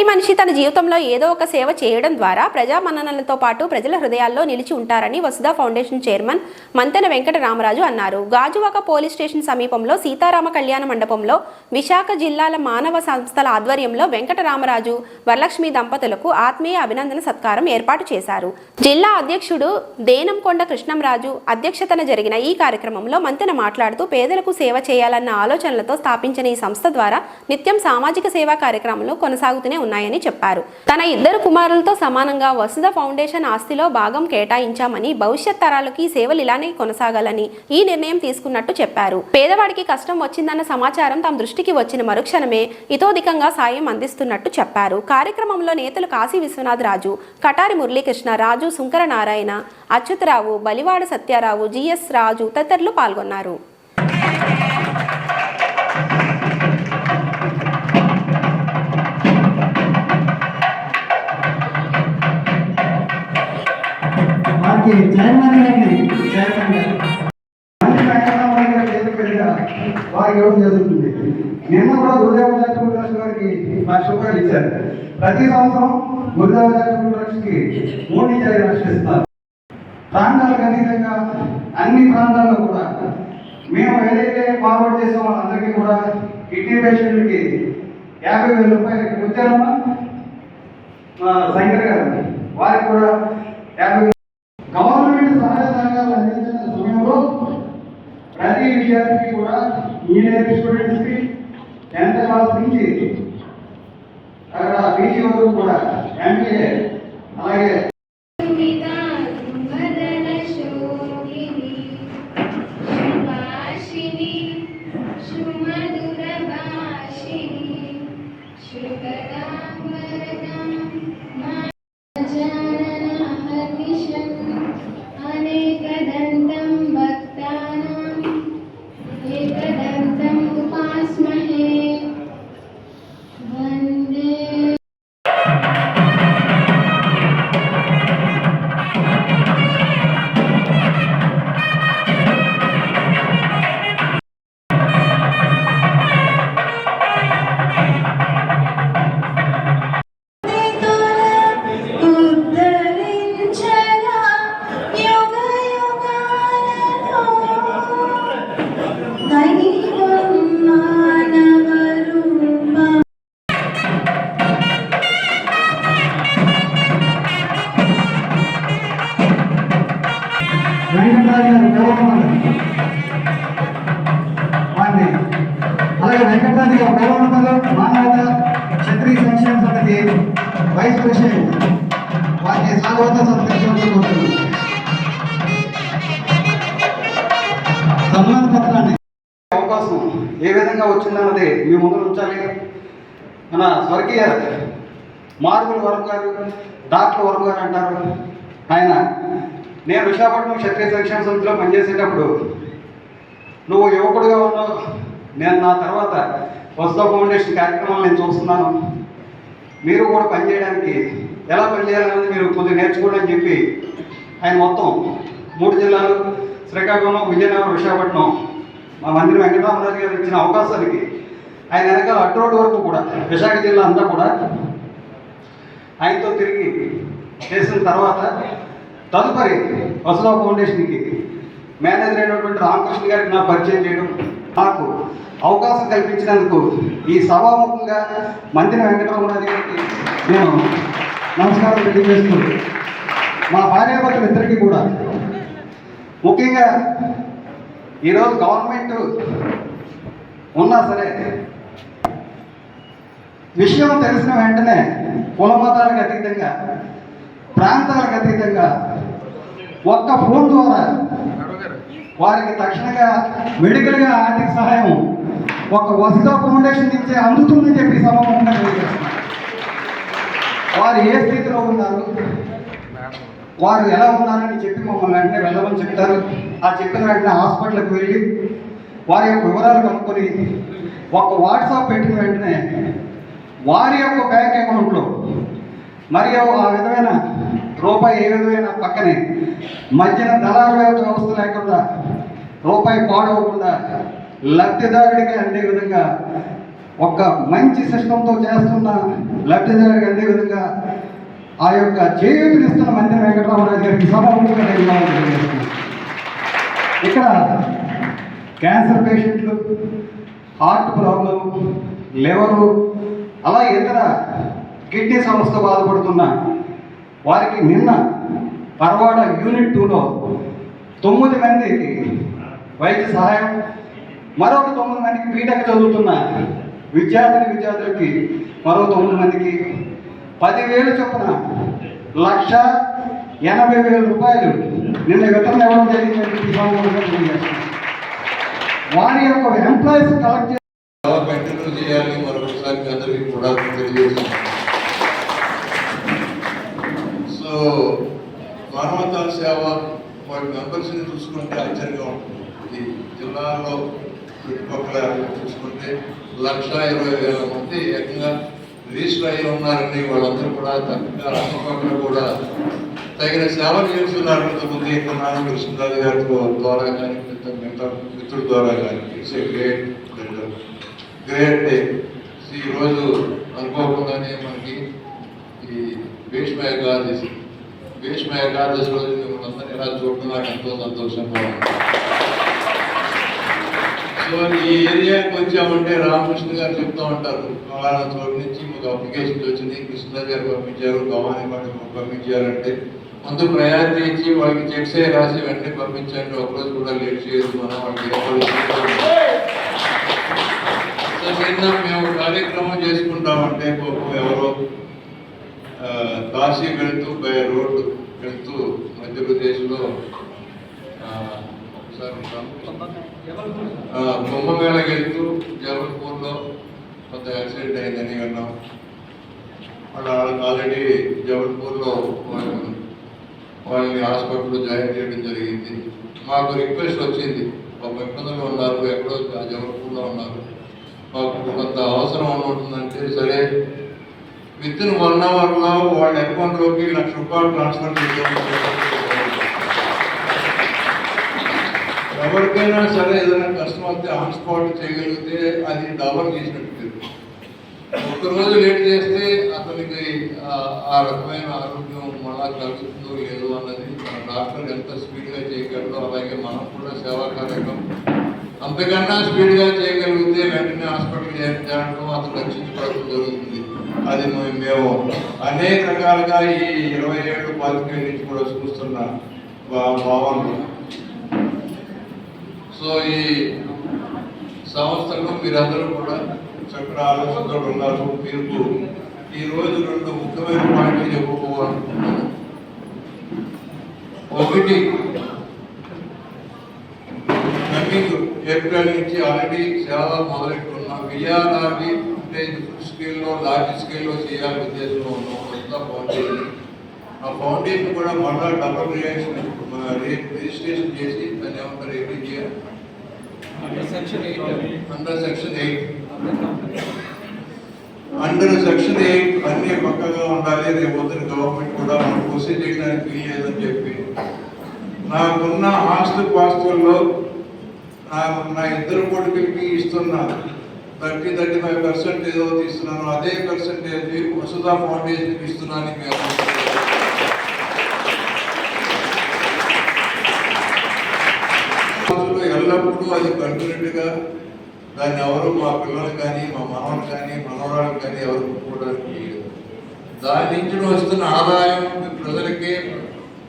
ప్రతి మనిషి తన జీవితంలో ఏదో ఒక సేవ చేయడం ద్వారా ప్రజా మన్ననలతో పాటు ప్రజల హృదయాల్లో నిలిచి ఉంటారని వసుధ ఫౌండేషన్ చైర్మన్ మంతెన వెంకట రామరాజు అన్నారు. గాజువాక పోలీస్ స్టేషన్ సమీపంలో సీతారామ కళ్యాణ మండపంలో విశాఖ జిల్లాల మానవ సంస్థల ఆధ్వర్యంలో వెంకట రామరాజు వరలక్ష్మి దంపతులకు ఆత్మీయ అభినందన సత్కారం ఏర్పాటు చేశారు. జిల్లా అధ్యక్షుడు దేనంకొండ కృష్ణంరాజు అధ్యక్షతన జరిగిన ఈ కార్యక్రమంలో మంతెన మాట్లాడుతూ పేదలకు సేవ చేయాలన్న ఆలోచనలతో స్థాపించిన ఈ సంస్థ ద్వారా నిత్యం సామాజిక సేవా కార్యక్రమంలో కొనసాగుతూనే ఉన్నాయని చెప్పారు. తన ఇద్దరు కుమారులతో సమానంగా వసుధ ఫౌండేషన్ ఆస్తిలో భాగం కేటాయించామని భవిష్యత్ తరాలకి ఈ సేవలు ఇలానే కొనసాగాలని ఈ నిర్ణయం తీసుకున్నట్టు చెప్పారు. పేదవాడికి కష్టం వచ్చిందన్న సమాచారం తమ దృష్టికి వచ్చిన మరుక్షణమే ఇతోధికంగా సాయం అందిస్తున్నట్టు చెప్పారు. కార్యక్రమంలో నేతలు కాశీ విశ్వనాథ్ రాజు కటారి మురళీకృష్ణ రాజు శంకర నారాయణ అచ్యుతరావు బలివాడ సత్యారావు జిఎస్ రాజు తదితరులు పాల్గొన్నారు. ఓకే చైర్మన్ గారిని చైర్మన్ గారు వారికి ఇవ్వడం జరుగుతుంది. నిన్న కూడా గురుదేవ జాతీయ గారికి మా శుభ్రాలు ఇచ్చారు. ప్రతి సంవత్సరం గురుదేవ జాతీయ ట్రస్ట్కి మూడు నుంచి ఐదు లక్షలు ఇస్తారు ప్రాంతాలకు అతీతంగా అన్ని ప్రాంతాల్లో కూడా మేము ఏదైతే ఫార్వర్డ్ చేసాం వాళ్ళందరికీ కూడా కిడ్నీ పేషెంట్లకి యాభై వేల రూపాయలకి వచ్చారమ్మా శంకర్ గారు వారికి కూడా యాభై గవర్నమెంట్ సహాయ సహకారాలు అందించిన సమయంలో ప్రతి విద్యార్థికి కూడా ఇంజనీరింగ్ స్టూడెంట్స్కి టెన్త్ క్లాస్ నుంచి అక్కడ పీజీ వరకు కూడా ఎంబీఏ అలాగే అలాగే మానవత క్షత్రియ సంక్షేమ సమితి వైస్ ప్రెసిడెంట్. వారికి స్వాగత సన్మాన పత్రాన్ని అవకాశం ఏ విధంగా వచ్చిందన్నది మీ ముందు ఉంచాలి. మన స్వర్గీయ మార్గుల వరం గారు డాక్టర్ వరం గారు అంటారు. ఆయన నేను విశాఖపట్నం క్షత్రియ సంక్షేమ సమితిలో పనిచేసేటప్పుడు నువ్వు యువకుడుగా ఉన్నావు. నేను నా తర్వాత వస్తా ఫౌండేషన్ కార్యక్రమాలు నేను చూస్తున్నాను. మీరు కూడా పనిచేయడానికి ఎలా పనిచేయాలనేది మీరు కొద్దిగా నేర్చుకోండి అని చెప్పి ఆయన మొత్తం మూడు జిల్లాలు శ్రీకాకుళం విజయనగరం విశాఖపట్నం మా మంత్రి వెంకటరామరాజు గారు ఇచ్చిన అవకాశానికి ఆయన వెనకాల అటు రోడ్డు వరకు కూడా విశాఖ జిల్లా అంతా కూడా ఆయనతో తిరిగి చేసిన తర్వాత తదుపరి వసుదా ఫౌండేషన్కి మేనేజర్ అయినటువంటి రామకృష్ణ గారికి నా పరిచయం చేయడం నాకు అవకాశం కల్పించినందుకు ఈ సభాముఖంగా మంత్రి వెంకటరామరాజు గారికి నేను నమస్కారం తెలియజేస్తూ మా భార్యాభర్తలు ఇద్దరికీ కూడా ముఖ్యంగా ఈరోజు గవర్నమెంట్ ఉన్నా సరే విషయం తెలిసిన వెంటనే కుల మతాలకు అతీతంగా ప్రాంతాలకు అతీతంగా ఒక్క ఫోన్ ద్వారా వారికి తక్షణంగా మెడికల్గా ఆర్థిక సహాయం ఒక వసతి ఫౌండేషన్ ఇచ్చే అందుతుందని చెప్పి సభాముఖంగా తెలియజేస్తున్నాను వారు ఏ స్థితిలో ఉన్నారు? వారు ఎలా ఉన్నారని చెప్పి మమ్మల్ని వెంటనే వెళ్ళమని చెప్తారు. ఆ చెప్పిన వెంటనే హాస్పిటల్కి వెళ్ళి వారి యొక్క వివరాలు కనుక్కొని ఒక వాట్సాప్ పెట్టిన వెంటనే వారి యొక్క బ్యాంక్ అకౌంట్లో మరియు ఆ విధమైన రూపాయి ఏ విధమైన పక్కనే మధ్యన దళారు వ్యవస్థ లేకుండా రూపాయి పాడవకుండా లబ్ధిదారుడికి అందే విధంగా ఒక మంచి సిస్టంతో చేస్తున్న లబ్ధిదారుడికి అందే విధంగా ఆ యొక్క చేయూతనిస్తున్న మంత్రి వెంకటరామరాజు గారికి సభాముఖంగా ఇక్కడ క్యాన్సర్ పేషెంట్లు హార్ట్ ప్రాబ్లం లివరు అలా ఇతర కిడ్నీ సమస్య బాధపడుతున్న వారికి నిన్న పర్వాడ యూనిట్ టూలో తొమ్మిది మందికి వైద్య సహాయం మరొక తొమ్మిది మందికి బీటెక్ చదువుతున్న. విద్యార్థిని విద్యార్థులకి మరో తొమ్మిది మందికి పదివేలు చొప్పున లక్ష ఎనభై వేల రూపాయలు నిన్న విత్తనం ఇవ్వడం జరిగిందని వారి యొక్క ఎంప్లాయీస్ కలెక్ట్ సేవ కంటిన్యూ చేయాలని మరొకసారి అందరికీ కూడా తెలియజేస్తున్నాను. సో మానవతా సేవ వాటి మెంబర్స్ని చూసుకుంటే ఆశ్చర్యంగా ఉంటుంది. ఈ జిల్లాలో చుట్టుపక్కల చూసుకుంటే లక్ష ఇరవై వేల మంది ఏకంగా రిజిస్టర్ అయి ఉన్నారని వాళ్ళందరూ కూడా తగ్గ అక్కపక్కల కూడా తగిన సేవ చేస్తున్నారు. ఇంతకుముందు ఇంకా నాన్న కృష్ణరాజు గారి ద్వారా కానీ మిగతా మిగతా మిత్రుల ద్వారా కానీ it's a great great day ఈరోజు అనుకోకుండానే మనకి ఈ భీష్మ ఏకాదశి. భీష్మ ఏకాదశి రోజు మిమ్మల్ని అందరినీ ఇలా చూడడం నాకు ఎంతో సంతోషంగా ఉంది. సో ఈ ఏరియాకి వచ్చామంటే రామకృష్ణ గారు చెప్తూ ఉంటారు. ఫలానా చోటు నుంచి మాకు అప్లికేషన్ వచ్చింది. కృష్ణ గారు పంపించారు భవానీ వాడికి పంపించారంటే ముందు ప్రయారిటీ ఇచ్చి వాళ్ళకి చెక్స్ రాసి వెంటనే పంపించండి. ఒకరోజు కూడా లేట్ చేయదు. మనం వాళ్ళకి నిన్న మేము కార్యక్రమం చేసుకుంటామంటే ఎవరో కాశీ వెళుతూ బై రోడ్డు వెళ్తూ మధ్యప్రదేశ్లో బొమ్మ ఆ, వెళ్తూ జబల్పూర్లో కొంత యాక్సిడెంట్ అయిందని విన్నాం. వాళ్ళు ఆల్రెడీ జబల్పూర్లో వాళ్ళని హాస్పిటల్లో జాయిన్ చేయడం జరిగింది. మాకు రిక్వెస్ట్ వచ్చింది ఒక ఇబ్బందులు ఉన్నారు ఎక్కడో జబల్పూర్లో ఉన్నారు. మాకు కొంత అవసరం ఉంటుందంటే సరే విత్ ఇన్ వన్ అవర్లో వాళ్ళ అకౌంట్లోకి లక్ష రూపాయలు ట్రాన్స్ఫర్ చేయాలి ఎవరికైనా సరే ఏదైనా కష్టం వస్తే ఆన్ స్పాట్ చేయగలిగితే అది డబల్ చేసినట్టు. ఒక రోజు లేట్ చేస్తే అతనికి ఆ- రకమైన ఆరోగ్యం మళ్ళా కలుగుతుందో లేదో అన్నది మన డాక్టర్ ఎంత స్పీడ్గా చేయగలడో అలాగే మనం కూడా సేవా కార్యక్రమం అంతకన్నా స్పీడ్గా చేయగలిగితే వెంటనే హాస్పిటల్ చేరడం అతను రక్షించుకోవడం జరుగుతుంది. అది మేము మేము అనేక రకాలుగా ఈ ఇరవై ఏడు పాతికేళ్ళ నుంచి కూడా చూస్తున్న భా- భావనలు. సో ఈ సంస్థలో మీరందరూ కూడా చక్కటి ఆలోచనతో ఉన్నారు. మీకు ఈరోజు రెండు ముఖ్యమైన పాయింట్లు చెప్పుకోవాలనుకుంటున్నాను ఒకటి కమింగ్ ఏప్రిల్ నుంచి ఆల్రెడీ సేవ మొదలెట్టుకున్నాం. విఆర్ఆర్డి అంటే ఫుల్ స్కేల్లో లార్జ్ స్కేల్లో చేయాలని ఉద్దేశంలో ఉన్నాం. కొత్త ఫౌండేషన్ ఆ ఫౌండేషన్ కూడా మళ్ళా డబుల్ రియాక్షన్ రిజిస్ట్రేషన్ చేసి దాన్ని ఏమంటారు ఏంటి చేయాలి. Under section eight under section eight అన్ని పక్కగా ఉండాలి. రేపు గవర్నమెంట్ కూడా మనం ప్రొసీడ్ చేయడానికి లేదని చెప్పి. నాకున్న ఆస్తి పాస్తుల్లో నాకు నా ఇద్దరు కొడుకులకి ఇస్తున్నా థర్టీ థర్టీ ఫైవ్ పర్సెంట్ ఏదో తీస్తున్నాను. అదే పర్సెంటేజ్ వసుధా ఫౌండేషన్కి ఇస్తున్నాను మేము రోజుల్లో ఎల్లప్పుడూ అది కంటిన్యూగా దాన్ని ఎవరు మా పిల్లలు కానీ మా మనవలు కానీ మనవరాలు కానీ ఎవరు కొట్టుకోవడానికి లేదు. దాని నుంచి వస్తున్న ఆదాయం ప్రజలకి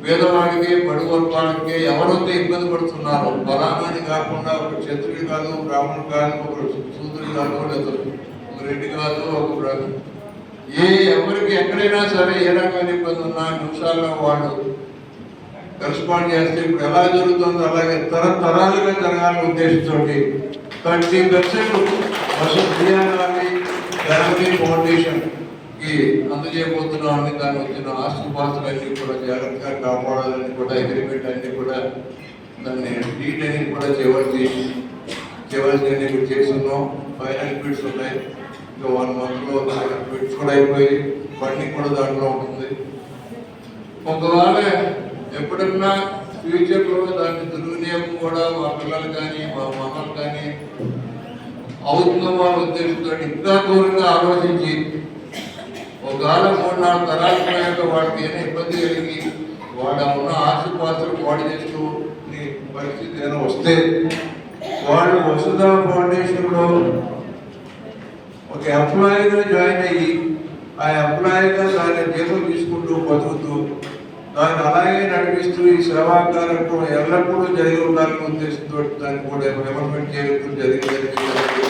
పేదవాడికి బడుగు వర్గాలకి ఎవరైతే ఇబ్బంది పడుతున్నారో బలాన్ని కాకుండా ఒక క్షత్రుడు కాదు బ్రాహ్మణుడు కాదు ఒక శూద్రుడు కాదు లేదా ఒక రెడ్డి కాదు ఒక ఏ ఎవరికి ఎక్కడైనా సరే ఏ రకమైన ఇబ్బంది ఉన్నా నిమిషాల్లో వాళ్ళు రెస్పాండ్ చేస్తే ఇప్పుడు ఎలా జరుగుతుందో అలాగే తరతరాలుగా జరగాలని ఉద్దేశంతో థర్టీ పర్సెంట్ వర్షం బియ్యాన్ని ఫ్యామిలీ ఫౌండేషన్కి అందజేయబోతున్నామని దాని వచ్చిన ఆస్తుపాస్తులన్నీ కూడా జాగ్రత్తగా కాపాడాలని కూడా అగ్రిమెంట్ అన్ని కూడా దాన్ని డీట్ కూడా చేయవలసి చేయవలసి ఇప్పుడు చేస్తున్నాం. ఫైనల్ బిడ్స్ ఉన్నాయి. ఇంకా వన్ మంత్లో బిడ్స్ కూడా అయిపోయి ఫండింగ్ కూడా దాంట్లో ఉంటుంది. ఒకవేళ ఎప్పుడన్నా ఫ్యూచర్లో దాని దుర్వినియోగం కూడా మా పిల్లలు కానీ మా మనలు కానీ అవుతుందో ఉద్దేశంతో ఇంత దూరంగా ఆలోచించి ఒకవేళ మూడు నాలుగు తరాల పోయాక వాళ్ళకి ఏమైనా ఇబ్బంది కలిగి వాళ్ళ ఉన్న ఆస్తిపాస్తులు పాడు చేస్తూ పరిస్థితి ఏదైనా వస్తే వాళ్ళు వసుధ ఫౌండేషన్లో ఒక ఎంప్లాయీగా జాయిన్ అయ్యి ఆ ఎంప్లాయీగా దాన్ని జీతం తీసుకుంటూ బతుకుతూ దాన్ని అలాగే నడిపిస్తూ ఈ సేవా ఎల్లప్పుడూ జరిగి ఉండాలనే ఉద్దేశంతో దాన్ని కూడా డెవలప్మెంట్ చేయడం జరిగిందని